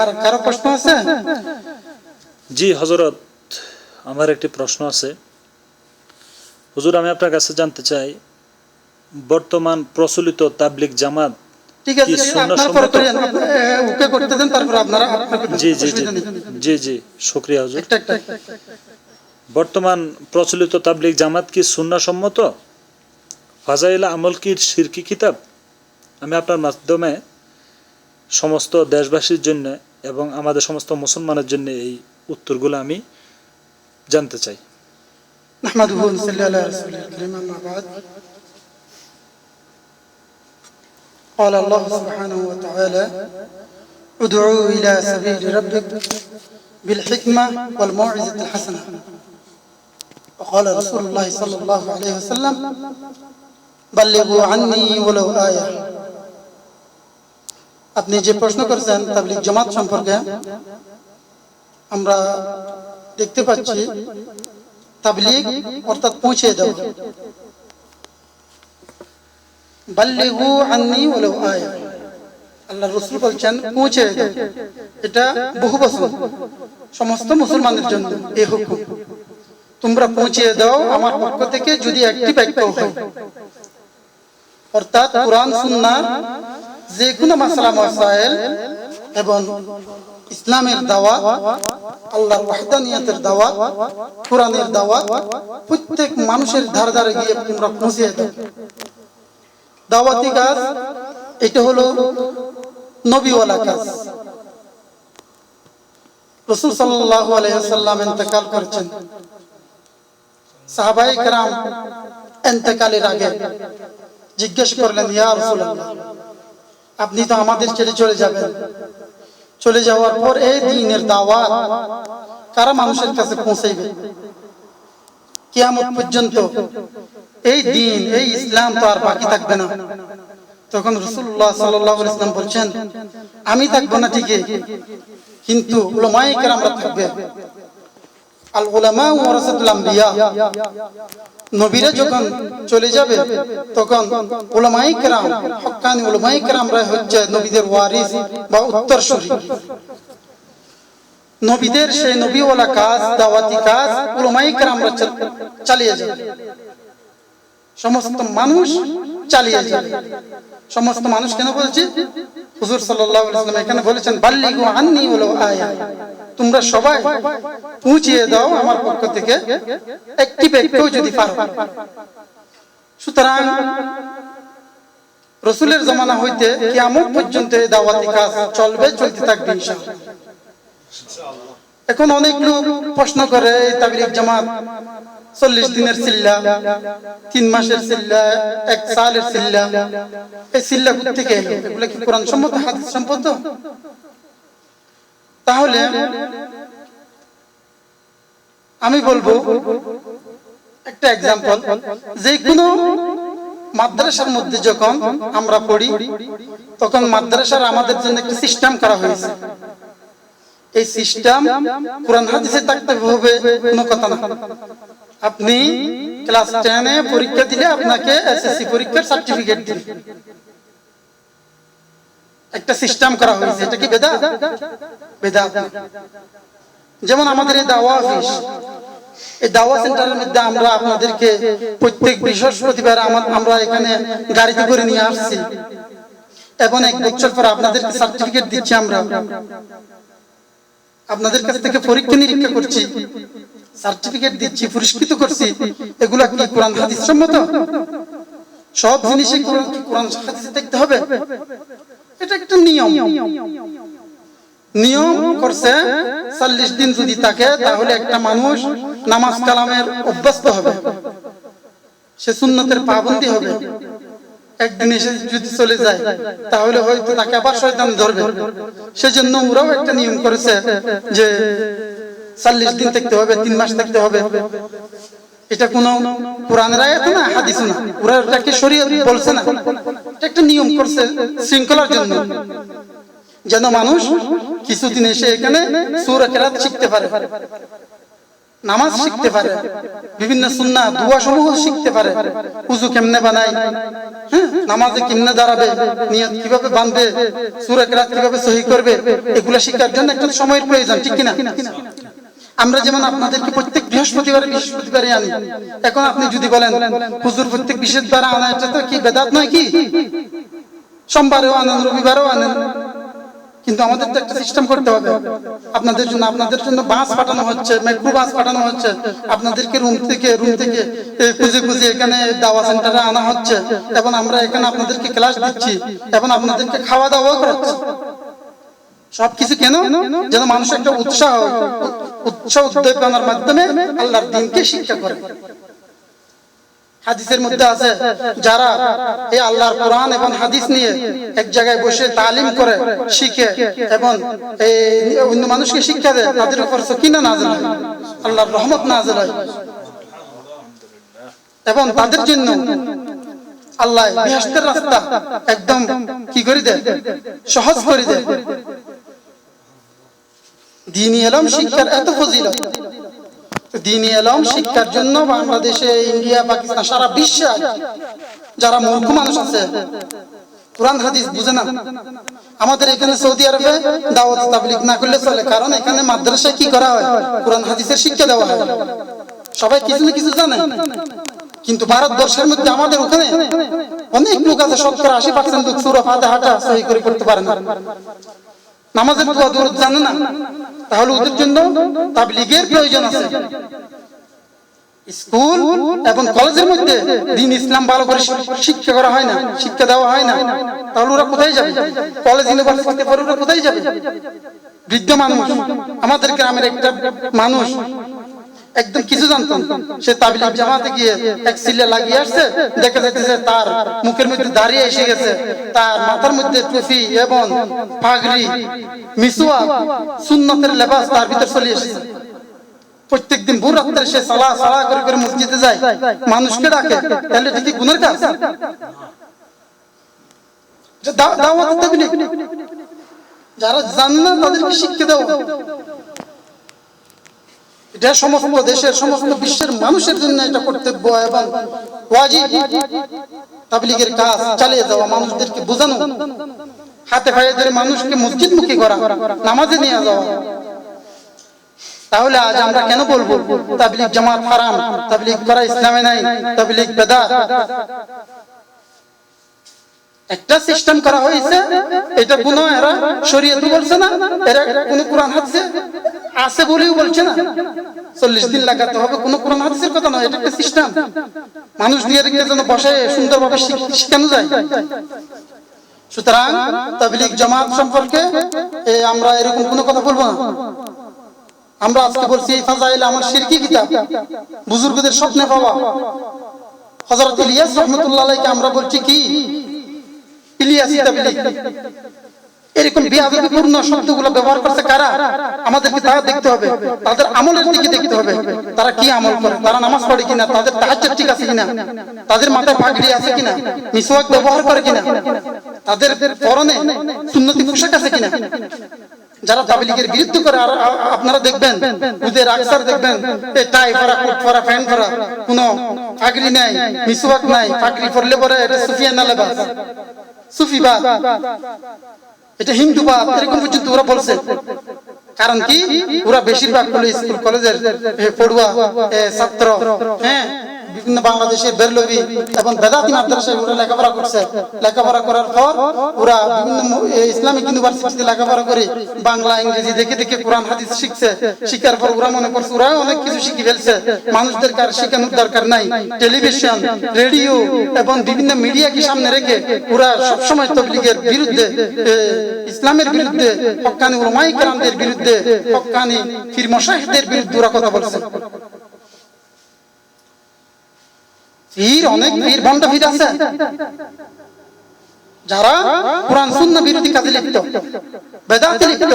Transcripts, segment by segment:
আর কারও প্রশ্ন আছে? জি হজরত আমার একটি প্রশ্ন আছে। হুজুর আমি আপনার কাছে জানতে চাই বর্তমান প্রচলিত তাবলিক জামাত ঠিক আছে কি সুন্নাহ সম্মত? করেন ওকে করতে দেন তারপর আপনারা জি জি জি জি জি হুজুর। একটা একটা বর্তমান প্রচলিত তাবলিক জামাত কি সুন্না সম্মত? ফাজাইল আমল কি শিরকি কিতাব? আমি আপনার মাধ্যমে সমস্ত দেশবাসীর জন্য এবং আমাদের সমস্ত মুসলমানের জন্য এই উত্তরগুলো আমি জানতে চাই نحمده ونصلي على رسوله الكريم أما بعد قال الله سبحانه وتعالى ادعوا إلى سبيل ربك بالحكمة والموعظة الحسنة وقال رسول الله صلى الله عليه وسلم بلغوا عني ولو آية আপনি যে প্রশ্ন করেছেন তাবলিগ জামাত সম্পর্কে, আমরা দেখতে পাচ্ছি তাবলিগ অর্থাৎ পৌঁছে দাও বাল্লিগু আন্নি ওয়ালাউ আয়া আল্লাহ রসুল বলছেন, পৌঁছে এটা বহু বছর। সমস্ত মুসলমানের জন্য এই হুকুম। তোমরা পৌঁছে দাও আমার পক্ষ থেকে যদি একটি বাক্য হয়। অর্থাৎ কোরআন, সুন্নাহ যে কোনো মাসালা মাসাইল এবং ইসলামের দাওয়াত, আল্লাহর ওয়াহদানিয়াতের দাওয়াত, কোরআনের দাওয়াত প্রত্যেক মানুষের ধারে ধারে গিয়ে তোমরা পৌঁছে দাও। দাওয়াতি কাজ, এটা হলো নবীওয়ালা কাজ। রসুল সাল্লাল্লাহু আলাইহি সাল্লাম ইন্তেকাল করেছেন। সাহাবায়ে কেরাম ইন্তেকালের আগে জিজ্ঞেস করলেন, ইয়া রাসূলুল্লাহ আপনি তো আমাদের ছেড়ে চলে যাবেন। চলে যাওয়ার পর এই দিনের দাওয়াত কারা মানুষের কাছে পৌঁছাইবে? কিয়ামত পর্যন্ত এই দিন, এই ইসলাম তো আর বাকি থাকবে না। তখন রসুল্লাহ ইসলাম বলছেন, আমি থাকব না ঠিকই, কিন্তু উলামায়ে কেরামরা থাকবে। আল উলামা ওয়ারাসাতুল আম্বিয়া নবীরা যখন চলে যাবে, তখন উলামাই কেরাম হক্কানি উলামাই কেরামরা হচ্ছে নবীদের ওয়ারিস বা উত্তরসূরি। নবীদের সেই নবীওয়ালা কাজ, দাওয়াতি কাজ উলামাই কেরামরা চালিয়ে যাবে। সমস্ত মানুষ চালিয়ে যাবে। সমস্ত মানুষ কেন বলছি? হুজুর ওয়াসাল্লাম এখানে বলেছেন, বাল্লিগু আন্নি ওয়ালাউ আয়া। তোমরা সবাই পৌঁছিয়ে দাও আমার পক্ষ থেকে। একটি ব্যক্তিও যদি পারো। সুতরাং রসুলের জমানা হইতে কিয়ামত পর্যন্ত এই দাওয়াতি কাজ চলবে, চলতে থাকবে এখন অনেক লোক প্রশ্ন করে, এই তাবলিগ জামাত চল্লিশ দিনের সিল্লা, তিন মাসের সিল্লা, এক সালের সিল্লা, এই সিল্লা থেকে এগুলো কি কোরআন সম্মত, হাদিস সম্মত? তাহলে আমি বলব একটা এক্সাম্পল যে কোনো মাদ্রাসার মধ্যে যখন আমরা পড়ি, তখন মাদ্রাসার আমাদের জন্য একটা সিস্টেম করা হয়েছে। এই সিস্টেম কোরআন হাদিসে থাকতে হবে, কোনো কথা না। আপনি ক্লাস টেনে পরীক্ষা দিলে আপনাকে এসএসসি পরীক্ষার সার্টিফিকেট দিবে। একটা সিস্টেম করা হয়েছে। এটা কি বেদা? বেদা। যেমন আমাদের এই দাওয়া অফিস, এই দাওয়া সেন্টারের মধ্যে আমরা আপনাদেরকে প্রত্যেক বৃহস্পতিবার আমা- আমরা এখানে গাড়িতে করে নিয়ে আসছি। এবং এক বছর পর আপনাদেরকে সার্টিফিকেট দিচ্ছি আমরা। আপনাদের কাছ থেকে পরীক্ষা নিরীক্ষা করছি সার্টিফিকেট দিচ্ছি, পুরস্কৃত করছি। এগুলা কি কোরআন হাদিস সম্মত? সব জিনিসই কোরআন হাদিসে দেখতে হবে? এটা একটা নিয়ম। নিয়ম করছে চল্লিশ দিন যদি থাকে, তাহলে একটা মানুষ নামাজ কালামের অভ্যস্ত হবে। সে সুন্নতের পাবন্দি হবে। একদিন এসে যদি চলে যায়, তাহলে হয়তো তাকে আবার শয়তান ধরবে। সেজন্য ওরাও একটা নিয়ম করেছে যে, চল্লিশ দিন থাকতে হবে, তিন মাস থাকতে হবে। এটা কোন কোরআনের আয়াত না হাদিস না। ওরা এটাকে শরীয়ত বলছে না। এটা একটা নিয়ম করছে শৃঙ্খলার জন্য। যেন মানুষ কিছুদিন এসে এখানে সুর কেরাত শিখতে পারে। নামাজ শিখতে পারে। বিভিন্ন সুন্না দুয়া সমূহ শিখতে পারে। উজু কেমনে বানাই হ্যাঁ? নামাজে কেমনে দাঁড়াবে? নিয়ত কীভাবে বাঁধবে? সুরে কেরাত কীভাবে সহি করবে? এগুলো শিখার জন্য একটা সময়ের প্রয়োজন, ঠিক কিনা? আমরা যেমন আপনাদেরকে প্রত্যেক বৃহস্পতিবার বৃহস্পতিবারে আনি। এখন আপনি যদি বলেন, হুজুর, প্রত্যেক বৃহস্পতিবার আনা এটা তো কি বেদাত নয় কি? সোমবারেও আনেন, রবিবারেও আনেন। কিন্তু আমাদের তো একটা সিস্টেম করতে হবে। আপনাদের জন্য আপনাদের জন্য বাস পাঠানো হচ্ছে মেট্রো বাস পাঠানো হচ্ছে। আপনাদেরকে রুম থেকে রুম থেকে খুঁজে খুঁজে এখানে দাওয়া সেন্টারে আনা হচ্ছে। এবং আমরা এখানে আপনাদেরকে ক্লাস দিচ্ছি। এবং আপনাদেরকে খাওয়া দাওয়াও করাচ্ছি। সবকিছু কেন? যেন মানুষ একটা উৎসাহ উৎসাহ উদ্দীপনার মাধ্যমে আল্লাহর দিনকে শিক্ষা করে। হাদিসের মধ্যে আছে, যারা এই আল্লাহর কোরআন এবং হাদিস নিয়ে এক জায়গায় বসে তালিম করে, শিখে এবং এই অন্য মানুষকে শিক্ষা দেয়, তাদের উপর কিনা নাজেল হয়, আল্লাহর রহমত নাজেল হয়। এবং তাদের জন্য আল্লাহ রাস্তা একদম কি করে দেয়? সহজ করে দেয়। দিনী এলম শিক্ষার এত ফজিলত। দিনী এলম শিক্ষার জন্য বাংলাদেশে, ইন্ডিয়া, পাকিস্তান, সারা বিশ্বে যারা মূর্খ মানুষ আছে, কোরআন, হাদিস বুঝে না। আমাদের এখানে সৌদি আরবে দাওয়াত তাবলিগ না করলে চলে, কারণ এখানে মাদ্রাসায় কি করা হয়? কোরআন, হাদিসের শিক্ষা দেওয়া হয়। সবাই কিছু না কিছু জানে। কিন্তু ভারতবর্ষের মধ্যে আমাদের ওখানে অনেক লোক আছে শতকরা আশি পার্সেন্ট লোক সুরা ফাতিহাটা সহি করে পড়তে পারে না। নামাজের দোয়া দূর জানে না। তাহলে ওদের জন্য তাবলিগের প্রয়োজন আছে। স্কুল এবং কলেজের মধ্যে দিন ইসলাম ভালো করে শিক্ষা করা হয় না, শিক্ষা দেওয়া হয় না। তাহলে ওরা কোথায় যাবে? কলেজ ইউনিভার্সিটিতে পড়ে ওরা কোথায় যাবে? বৃদ্ধ মানুষ, আমাদের গ্রামের একটা মানুষ একদম কিছু জানতাম। সে তাবিলিগ জামাতে গিয়ে এক সিলে লাগিয়ে আসছে। দেখা যাচ্ছে তার মুখের মধ্যে দাঁড়িয়ে এসে গেছে। তার মাথার মধ্যে টুপি এবং পাগড়ি মিসুয়া সুন্নতের লেবাস তার ভিতর চলে এসেছে। প্রত্যেকদিন ভোর রাত্রে সে সালা সালা করে করে মসজিদে যায়। মানুষকে ডাকে, তাহলে কি গুণের কাজ? যারা জানে না তাদেরকে শিক্ষা দেওয়া এটা সমস্ত দেশের সমস্ত বিশ্বের মানুষের জন্য এটা কর্তব্য এবং তাবলীগের কাজ চালিয়ে যাওয়া মানুষদেরকে বোঝানো, হাতে পায়ে ধরে মানুষকে মসজিদমুখী করা, নামাজে নিয়ে যাওয়া। তাহলে আজ আমরা কেন বলব, তাবলিগ জামাত হারাম, তাবলিগ করা ইসলামে নাই, তাবলিগ বেদাত? একটা সিস্টেম করা হয়েছে, এটা কোনো এরা শরীয়ত বলছে না, এরা কোন কোরআন হাদিসে আছে বলেও বলছে না। চল্লিশ দিন লাগাতে হবে, কোন কোরআন হাদিসের কথা নয়, এটা একটা সিস্টেম। মানুষ দিয়ে রেখে যেন বসে, সুন্দরভাবে শিখ- শিখানো যায়। সুতরাং তাবলিগ জামাত সম্পর্কে আমরা এরকম কোনো কথা বলব না। আমরা আজকে বলছি, এই ফাজাইল আমার শিরকি কিতাব। বুজুর্গদের স্বপ্নে পাওয়া। হযরত ইলিয়াস রাহমাতুল্লাহ আমরা বলছি কি? এরকম শব্দগুলো ব্যবহার করছে কারা? আমাদেরকে তা দেখতে হবে। তাদের আমলের দিকে দেখতে হবে। তারা কি আমল করে? তারা নামাজ পড়ে কিনা? তাদের ঠিক আছে কিনা? তাদের মাথায় পাগড়ি আছে কিনা? মিসওয়াক ব্যবহার করে কিনা? তাদের পরনে সুন্নতি পোশাক আছে কিনা? যারা তাবলিগের বিরুদ্ধে করে, আর আপনারা দেখবেন আকসার দেখবেন এই টাই পরা, কোট পরা, প্যান্ট পরা, কোনো পাগড়ি নাই, মিসওয়াক নাই, পাগড়ি পরলে পরে এটা সুফিয়ানা লেবাস। সুফিবাদ এটা হিন্দুবাদ এরকম পর্যন্ত ওরা বলছে। কারণ কি? ওরা বেশিরভাগ স্কুল, কলেজের পড়ুয়া ছাত্র হ্যাঁ? বিভিন্ন বাংলাদেশের বেরলবি এবং বেদাতি মাদ্রাসায় ওরা লেখাপড়া করছে। লেখাপড়া করার পর ওরা বিভিন্ন ইসলামিক ইউনিভার্সিটিতে লেখাপড়া করে বাংলা, ইংরেজি দেখে দেখে কোরআন, হাদিস শিখছে। শিখার পর ওরা মনে করছে ওরা অনেক কিছু শিখে ফেলছে। মানুষদের কার শেখানোর দরকার নাই। টেলিভিশন, রেডিও এবং বিভিন্ন মিডিয়াকে সামনে রেখে ওরা সবসময় তবলিগের বিরুদ্ধে ইসলামের বিরুদ্ধে হক্কানি উলামায়ে কেরামদের বিরুদ্ধে হক্কানি ফির মশাইখদের বিরুদ্ধে ওরা কথা বলছে। পীর অনেক পীর ভণ্ড পীর আছে। যারা কোরআন শূন্য বিরোধী কাজে লিপ্ত। বেদাতে লিপ্ত।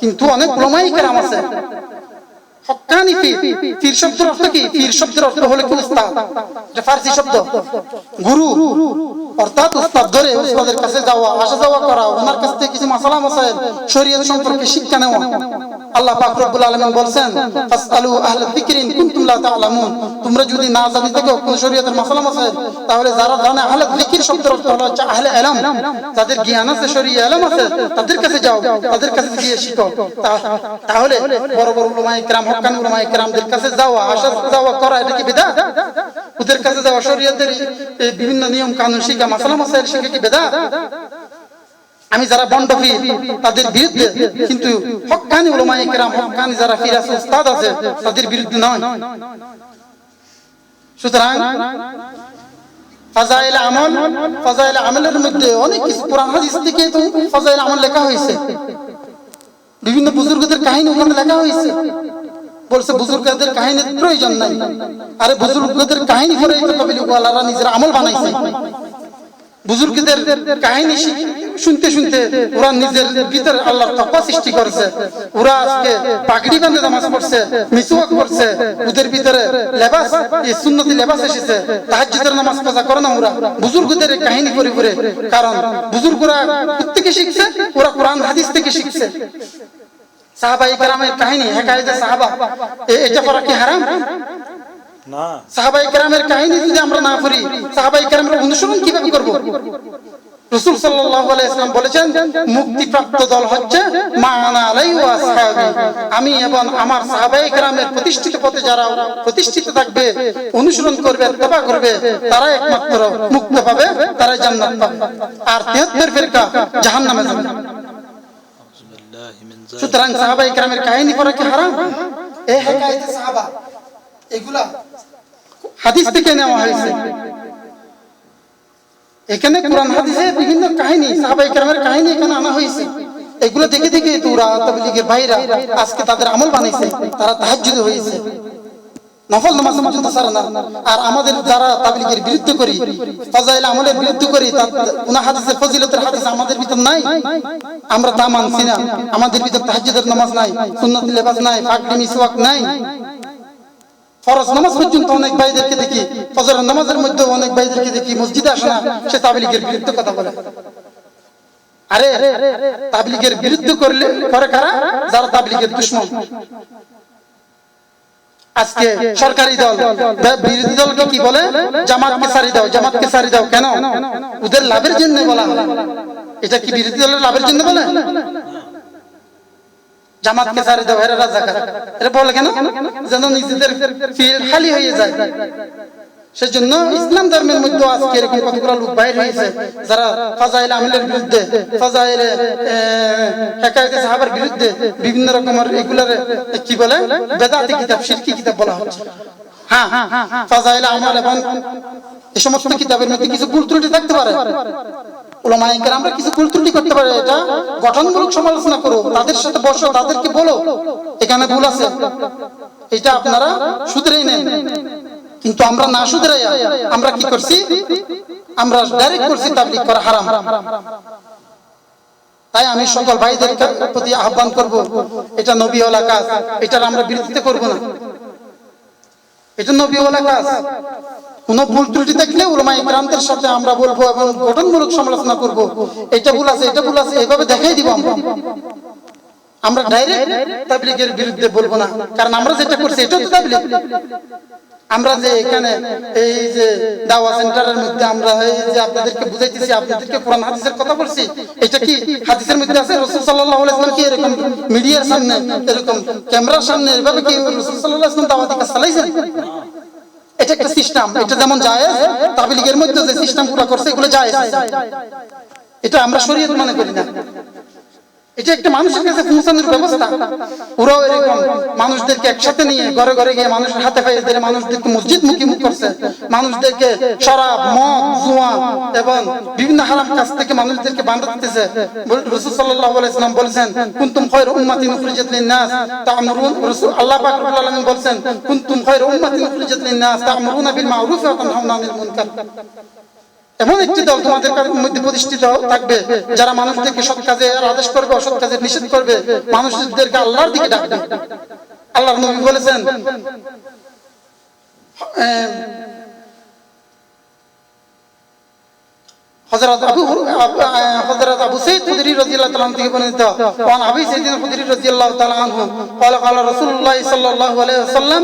কিন্তু অনেক উলামায়ে কেরাম আছে। হকানি পীর পীর শব্দের অর্থ কি? পীর শব্দের অর্থ হলো কি উস্তাদ। এটা ফার্সি শব্দ। গুরু। অর্থাৎ উস্তাদ ধরে উস্তাদের কাছে যাওয়া, আসা যাওয়া করা, ওনার কাছ থেকে কিছু মাসালা শরীয়ত সম্পর্কে শিক্ষা নেওয়া। আল্লাহ পাক রব্বুল কুনতুম লা তোমরা যদি না জানি থাকো কোন শরীয়তের মাসালা মাসাইল তাহলে যারা জানে আহলে যিকির শব্দের অর্থ হলো হচ্ছে আহলে ইলম যাদের জ্ঞান আছে শরীয় ইলম আছে, তাদের কাছে যাও, তাদের কাছে গিয়ে শিখো। তাহলে বড় বড় উলামায়ে কেরাম হক্কানি উলামায়ে কেরামদের কাছে যাওয়া, আসা যাওয়া করা, এটা কি বিদআত ওদের কাছে যাওয়া শরীয়তের বিভিন্ন নিয়ম কানুন শিখা আমি যারা বন্ডফির তাদের বিরুদ্ধে, কিন্তু যারা ফির আছে, উস্তাদ আছে, তাদের বিরুদ্ধে নয়। সুতরাং আমল লেখা হয়েছে। বিভিন্ন বুজুর্গদের কাহিনী ওখানে লেখা হয়েছে। বলছে, বুজুর্গদের কাহিনীর প্রয়োজন নাই। আরে, বুজুর্গদের কাহিনী নিজের আমল বানাইছে। বুজুর্গদের কাহিনী শুনতে শুনতে ওরা নিজের ভিতরে আল্লাহ তাকওয়া সৃষ্টি করেছে। ওরা আজকে পাগড়ি বাঁধে নামাজ পড়ছে মিসওয়াক করছে ওদের ভিতরে লেবাস, এই সুন্নতি লেবাস এসেছে। তাহাজ্জুদের নামাজ কাজা করে না ওরা। বুজুর্গদের কাহিনী করে করে কারণ বুজুর্গরা থেকে শিখছে, ওরা কোরআন, হাদিস থেকে শিখছে। সাহাবাই কেরামের কাহিনী হেকায়েতে সাহাবা। এটা করা কি হারাম? না। সাহাবাই কেরামের কাহিনী যদি আমরা না পড়ি সাহাবাই কেরামের অনুসরণ কীভাবে করব? রসুল সাল্লাল্লাহু আলাইহি সাল্লাম বলেছেন মুক্তিপ্রাপ্ত দল হচ্ছে আমি এবং আমার সাহাবাই গ্রামের প্রতিষ্ঠিত পথে যারা প্রতিষ্ঠিত থাকবে অনুসরণ করবে তবা করবে তারা একমাত্র মুক্ত পাবে তারাই জান্নাত পাবে। আর 73 ফিরকা জাহান্নামে যাবে। সুতরাং সাহাবাই গ্রামের কাহিনী পড়া কি হারাম? এই হেকায়েতে সাহাবা এগুলা হাদিস থেকে নেওয়া হয়েছে। এখানে কোরআন হাদিসে বিভিন্ন কাহিনী, সাহাবাই কেরামের কাহিনী এখানে আনা হয়েছে। এগুলো দেখে দেখে তোরা তাবলীগের ভাইরা আজকে তাদের আমল বানাইছে, তারা তাহাজ্জুদ হয়েছে। নফল নামাজ পর্যন্ত ছাড়ে না। আর আমাদের যারা তাবলীগের বিরুদ্ধে করি, ফাজাইল আমলের বিরুদ্ধে করি কোন হাদিসের ফজিলতের হাদিস আমাদের ভিতর নাই। আমরা তা মানছি না। আমাদের ভিতর তাহাজ্জুদের নামাজ নাই সুন্নত লেবাস নাই পাকড়ি মিসওয়াক নাই। ফরজ নামাজ পর্যন্ত অনেক ভাইদেরকে দেখি ফজর নামাজের মধ্যে অনেক ভাইদেরকে দেখি, মসজিদে আসে না, সে তাবলীগের বিরুদ্ধে কথা বলে। আরে, তাবলীগের বিরুদ্ধে করলে করে কারা? যারা তাবলীগের দুশ্মন। আজকে সরকারি দল বিরোধী দলকে কি বলে? জামাতকে সারি দাও, জামাতকে সারি দাও, কেন? ওদের লাভের জন্য বলা এটা কি বিরোধী দলের লাভের জন্য বলে? জামাতকে সারি দাও এটা বলে কেন? যেন নিজেদের খালি হয়ে যায়। সেজন্য ইসলাম ধর্মের মধ্যে আজকে এরকম কতগুলো লোক বাইর হয়েছে, যারা ফাজাইল আমলের বিরুদ্ধে, ফাজাইল হেকায়তে সাহাবার বিরুদ্ধে বিভিন্ন রকমের এগুলার কি বলে? বেদাতি কিতাব, শিরকি কিতাব বলা হচ্ছে। হ্যাঁ ফাজাইল আমল এবং এই সমস্ত কিতাবের মধ্যে কিছু ভুল ত্রুটি থাকতে পারে। ওলামায়ে কেরামরা কিছু ভুল ত্রুটি করতে পারে, এটা গঠনমূলক সমালোচনা করো, তাদের সাথে বসো, তাদেরকে বলো, এখানে ভুল আছে। এটা আপনারা শুধরেই নেন। কিন্তু আমরা না শুধরাইয়া আমরা কি করছি? আমরা ডাইরেক্ট করছি তাবলিগ করা হারাম। তাই আমি সকল ভাইদের প্রতি আহ্বান করব, এটা নবী কাজ, এটার আমরা বিরোধিতা করব না। এটা নবীওয়ালা কাজ। কোন ভুল ত্রুটি থাকলে উলামা ইকরামদের সাথে আমরা বলব এবং গঠনমূলক সমালোচনা করব। এটা ভুল আছে, এটা ভুল আছে, এভাবে দেখাই দিব আমরা। আমরা ডাইরেক্ট তাবলিগের বিরুদ্ধে বলব না। কারণ আমরা যেটা করছি, এটা তো তাবলিগ। আমরা যে এখানে এই যে দাওয়া সেন্টারের মধ্যে আমরা এই যে আপনাদেরকে বুঝাইতেছি, আপনাদেরকে কোরআন হাদিসের কথা বলছি, এটা কি হাদিসের মধ্যে আছে? রাসূল সাল্লাল্লাহু আলাইহি ওয়াসাল্লাম কি এরকম মিডিয়ার সামনে এরকম ক্যামেরার সামনে এভাবে কি রাসূল সাল্লাল্লাহু আলাইহি ওয়াসাল্লাম দাওয়াতি কাজ চালাইছেন? এটা একটা সিস্টেম, এটা যেমন জায়েজ, তাবলীগের মধ্যে যে সিস্টেম পুরো করছে, এগুলো জায়েজ। এটা আমরা শরীয়ত মনে করি না। এটা একটা মানুষের কাছে পৌঁছানোর ব্যবস্থা। ওরাও এরকম মানুষদেরকে একসাথে নিয়ে ঘরে ঘরে গিয়ে মানুষের হাতে পায়ে ধরে মানুষদেরকে মসজিদ মুখী মুখ করছে। মানুষদেরকে শরাব, মদ জুয়া এবং বিভিন্ন হারাম কাজ থেকে মানুষদেরকে বান্ধা দিতেছে। রসুল সাল্লাল্লাহু আলাইহি সাল্লাম বলেছেন, কুনতুম খায়রু উম্মাতিন উখরিজাত লিন-নাস তা'মুরুন রাসূল আল্লাহ পাক রব্বুল বলেন কুনতুম খায়রু উম্মাতিন উখরিজাত লিন-নাস তা'মুরুনা বিল মা'রুফ ওয়া তানহাউনা আনিল মুনকার। এমন একটি দল তোমাদের মধ্যে প্রতিষ্ঠিত থাকবে যারা মানুষদেরকে সৎ কাজের আদেশ করবে অসৎ কাজের নিষেধ করবে মানুষদেরকে আল্লাহর দিকে ডাকবে আল্লাহর নবী বলেছেন আহ, হযরত আবু হযরত আবু সাইদ খুদরি রাদিয়াল্লাহু তাআলা থেকে বর্ণিত ওয়ান আবি সাইদ খুদরি রাদিয়াল্লাহু তাআলা আনহু قال قال رسول الله صلى الله عليه وسلم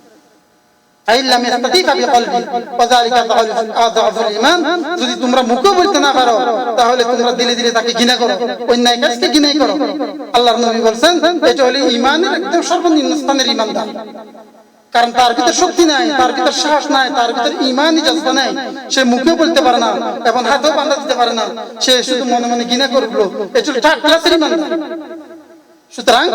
আযআফুল ঈমান যদি তোমরা বলতে না পারো, তাহলে তোমরা দিলে দিলে তাকে করো। অন্যায় কাজকে করো। আল্লাহর নবী এটা হলো একদম সর্বনিম্ন স্থানের কারণ তার ভিতর শক্তি নাই, তার ভিতর সাহস নাই, তার ভিতর ইমানই জজবা নাই। সে মুখেও বলতে পারে না, এবং হাতেও বান্ধা দিতে পারে না। সে শুধু মনে মনে ঘৃণা করল। এটা হলো ইমানদার। সুতরাং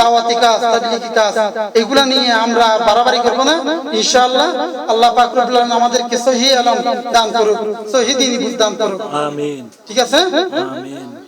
দাওয়াতি কাজ তাবলিগি কাজ এগুলা নিয়ে আমরা বাড়াবাড়ি করব না। ইনশাআল্লাহ আল্লাহ পাক রব্বুল আলামিন আমাদেরকে সহি আলম দান করুক সহি দিন বুঝ দান করুক। আমিন। ঠিক আছে? আমিন।